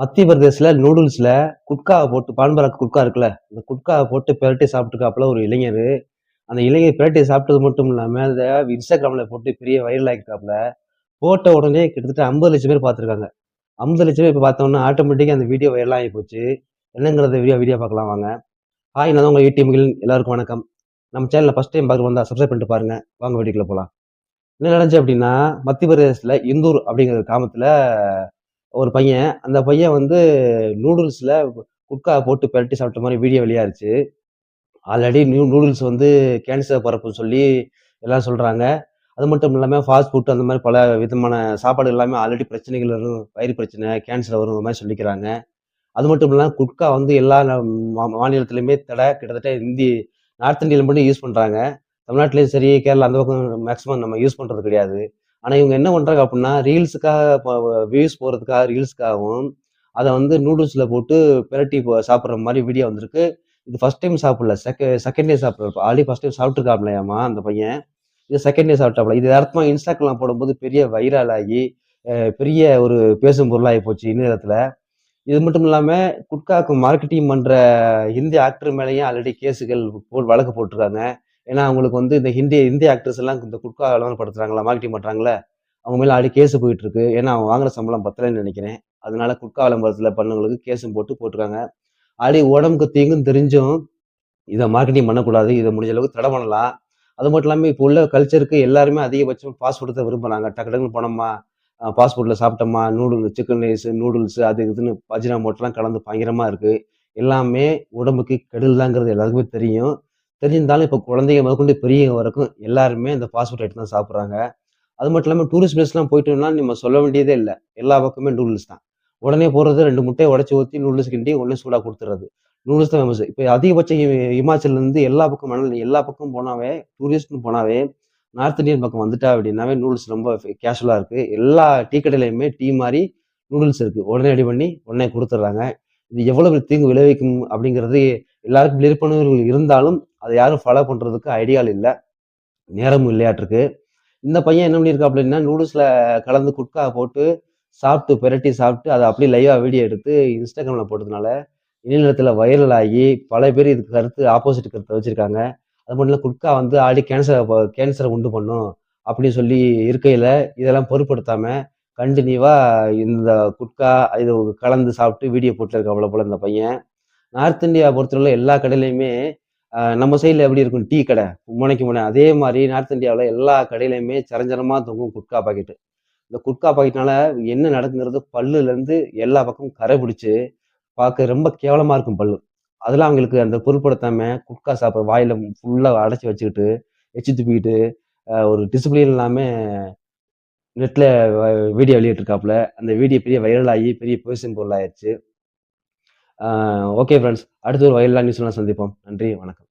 மத்திய பிரதேசில் நூடுல்ஸில் குட்காவை போட்டு பான்பராக் குட்கா இருக்குல்ல அந்த குட்காவை போட்டு பிரட்டி சாப்பிட்டுருக்காப்புல ஒரு இளைஞர். அந்த இளைஞர் பிரட்டி சாப்பிட்டது மட்டும் இல்லாமல் அதை இன்ஸ்டாகிராமில் போட்டு பெரிய வைரல் ஆகிருக்காப்புல போட்ட உடனே கிட்டத்தட்ட ஐம்பது லட்சம் பேர் பார்த்துருக்காங்க. ஐம்பது லட்சம் பேர் இப்போ பார்த்தோம்னா ஆட்டோமேட்டிக்காக அந்த வீடியோ வைரல் ஆகி போச்சு. என்னங்கிறத வீடியோ வீடியோ பார்க்கலாம் வாங்க. ஹாய் நான் தான் உங்கள் ஏடிஎம்கள் எல்லாருக்கும் வணக்கம். நம்ம சேனலில் ஃபஸ்ட் டைம் பார்க்க வந்தால் சப்ஸ்கிரைப் பண்ணிட்டு பாருங்க. வாங்க வீடியோக்குள்ள போகலாம் என்ன நடந்துச்சு அப்படின்னா மத்திய பிரதேசத்தில் இந்தூர் அப்படிங்கிற கிராமத்தில் ஒரு பையன் அந்த பையன் வந்து நூடுல்ஸில் குட்கா போட்டு பிரட்டி சாப்பிட்ட மாதிரி வீடியோ வெளியாகிருச்சு ஆல்ரெடி நியூ நூடுல்ஸ் வந்து கேன்சர் பரப்புன்னு சொல்லி எல்லாம் சொல்கிறாங்க அது மட்டும் இல்லாமல் ஃபாஸ்ட் ஃபுட் அந்த மாதிரி பல விதமான சாப்பாடு எல்லாமே ஆல்ரெடி பிரச்சனைகள் வரும் வயிறு பிரச்சனை கேன்சர் வரும் அந்த மாதிரி சொல்லிக்கிறாங்க. அது மட்டும் இல்லாமல் குட்கா வந்து எல்லா மா- மாநிலத்திலையுமே தடை கிட்டத்தட்ட இந்தி நார்த் இந்தியாவில் மட்டும் யூஸ் பண்ணுறாங்க தமிழ்நாட்டிலையும் சரி கேரளா அந்த பக்கம் மேக்ஸிமம் நம்ம யூஸ் பண்ணுறது கிடையாது. ஆனால் இவங்க என்ன பண்ணுறாங்க அப்படின்னா ரீல்ஸுக்காக வியூஸ் போகிறதுக்காக ரீல்ஸுக்காகவும் அதை வந்து நூடுல்ஸில் போட்டு பிரட்டி சாப்பிட்ற மாதிரி வீடியோ வந்திருக்கு. இது ஃபஸ்ட் டைம் சாப்பிடல. செக செகண்ட் டே சாப்பிட்றப்ப ஆல்ரெடி ஃபர்ஸ்ட் டைம் சாப்பிட்ருக்காப்லையாமா அந்த பையன். இது செகண்ட் டே சாப்பிட்டாப்ல. இது அர்த்தமா இன்ஸ்டாகிராம் போடும்போது பெரிய வைரல் ஆகி பெரிய ஒரு பேசும் பொருளாகி போச்சு இந்நேரத்தில் இது மட்டும் இல்லாமல் குட்காக்கு மார்க்கெட்டிங் பண்ணுற ஹிந்தி ஆக்டர் மேலேயும் ஆல்ரெடி கேஸுகள் போல் வழக்கு போட்டிருக்காங்க. ஏன்னா அவங்களுக்கு வந்து இந்த ஹிந்தி இந்திய ஆக்டர்ஸ் எல்லாம் இந்த குட்கா படுத்துறாங்களா மார்க்கெட்டிங் பண்ணுறாங்களே அவங்க மேலே ஆடி கேஸ் போயிட்டு இருக்கு. ஏன்னா அவங்க வாங்குற சம்பளம் பத்தலைன்னு நினைக்கிறேன். அதனால குட்கா விளம்பரத்தில் பண்ணவங்களுக்கு கேஸும் போட்டு போட்டிருக்காங்க. ஆடி உடம்புக்கு தீங்கும் தெரிஞ்சும் இதை மார்க்கெட்டிங் பண்ணக்கூடாது. இதை முடிஞ்ச அளவுக்கு தடை பண்ணலாம். அது மட்டும் இல்லாமல் இப்போ உள்ள கல்ச்சருக்கு எல்லாருமே அதிகபட்சம் ஃபாஸ்ட் ஃபுட் தான் விரும்புகிறாங்க டக்கு டக்குன்னு போனோமா ஃபாஸ்ட் ஃபுட்டில் சாப்பிட்டோமா நூடுல்ஸ் சிக்கன் ரைஸ் நூடுல்ஸ் அது இதுன்னு பஜ்ரா மோட்டெலாம் கலந்து பயங்கரமாக இருக்குது எல்லாமே உடம்புக்கு கெடுதல் தாங்கிறது எல்லாருக்குமே தெரியும். தெரிஞ்சிருந்தாலும் இப்போ குழந்தைங்க முதற்கொண்டு பெரியவங்க வரைக்கும் எல்லாருமே இந்த ஃபாஸ்ட் ஃபுட் ஐட்டம் தான் சாப்பிட்றாங்க. அது மட்டும் இல்லாமல் டூரிஸ்ட் பிளேஸ்லாம் போயிட்டோம்னா நம்ம சொல்ல வேண்டியதே இல்லை. எல்லா பக்கமே நூடுல்ஸ் தான். உடனே போடுறது ரெண்டு முட்டையை உடச்சி ஊற்றி நூடுல்ஸ் கிண்டி உடனே சூடாக கொடுத்துறது. நூடுல்ஸ் தான் ஃபேமஸ் இப்போ அதிகபட்சம் இமாச்சல்லேருந்து எல்லா பக்கம் மணல் எல்லா பக்கம் போனாவே டூரிஸ்ட்னு போனாவே நார்த் இந்தியன் பக்கம் வந்துட்டா அப்படின்னாவே நூடுல்ஸ் ரொம்ப கேஷுவலாக இருக்குது எல்லா டீ கடையிலையுமே டீ மாதிரி நூடுல்ஸ் இருக்குது உடனே ரெடி பண்ணி உடனே கொடுத்துட்றாங்க. இது எவ்வளவு தீங்கு விளைவிக்கும் அப்படிங்கிறது எல்லாருக்கும் விழிப்புணர்வு இருந்தாலும் அதை யாரும் ஃபாலோ பண்ணுறதுக்கு ஐடியால் இல்லை. நேரமும் இல்லையாட்டிருக்கு இந்த பையன் என்ன பண்ணியிருக்கா அப்படின்னா நூடுல்ஸில் கலந்து குட்கா போட்டு சாப்பிட்டு பிரட்டி சாப்பிட்டு அதை அப்படியே லைவாக வீடியோ எடுத்து இன்ஸ்டாகிராமில் போட்டதுனால இணையத்தில் வைரல் ஆகி பல பேர் இதுக்கு கருத்து ஆப்போசிட் கருத்தை வச்சுருக்காங்க. அது மட்டும் இல்லை குட்கா வந்து ஆடி கேன்சரை கேன்சரை உண்டு பண்ணும் அப்படின்னு சொல்லி இருக்கையில் இதெல்லாம் பொருட்படுத்தாமல் கண்டினியூவாக இந்த குட்கா இது கலந்து சாப்பிட்டு வீடியோ போட்டுருக்க அவ்வளோ போல் இந்த பையன். நார்த் இந்தியா பொறுத்தவரை எல்லா கடையிலையுமே நம்ம சைடில் எப்படி இருக்கும் டீ கடை முனைக்கு முனை அதே மாதிரி நார்த் இந்தியாவில் எல்லா கடையிலையுமே சரஞ்சரமாக தொங்கும் குட்கா பாக்கெட்டு இந்த குட்கா பாக்கெட்னால என்ன நடக்குங்கிறது பல்லுலேருந்து எல்லா பக்கமும் கரை பிடிச்சி பார்க்க ரொம்ப கேவலமாக இருக்கும் பல்லு. அதெல்லாம் அவங்களுக்கு அந்த பொருட்படுத்தாம குட்கா சாப்பிட வாயில் ஃபுல்லாக அடைச்சி வச்சுக்கிட்டு எச்சி துப்பிக்கிட்டு ஒரு டிசிப்ளின் இல்லாமல் நெட்டில் வீடியோ வெளியிட்டிருக்காப்புல. அந்த வீடியோ பெரிய வைரல் ஆகி பெரிய பொருள் ஆகிருச்சு ஓகே ஃப்ரெண்ட்ஸ் அடுத்து ஒரு வைரலாக நியூஸ்லாம் சந்திப்போம். நன்றி வணக்கம்.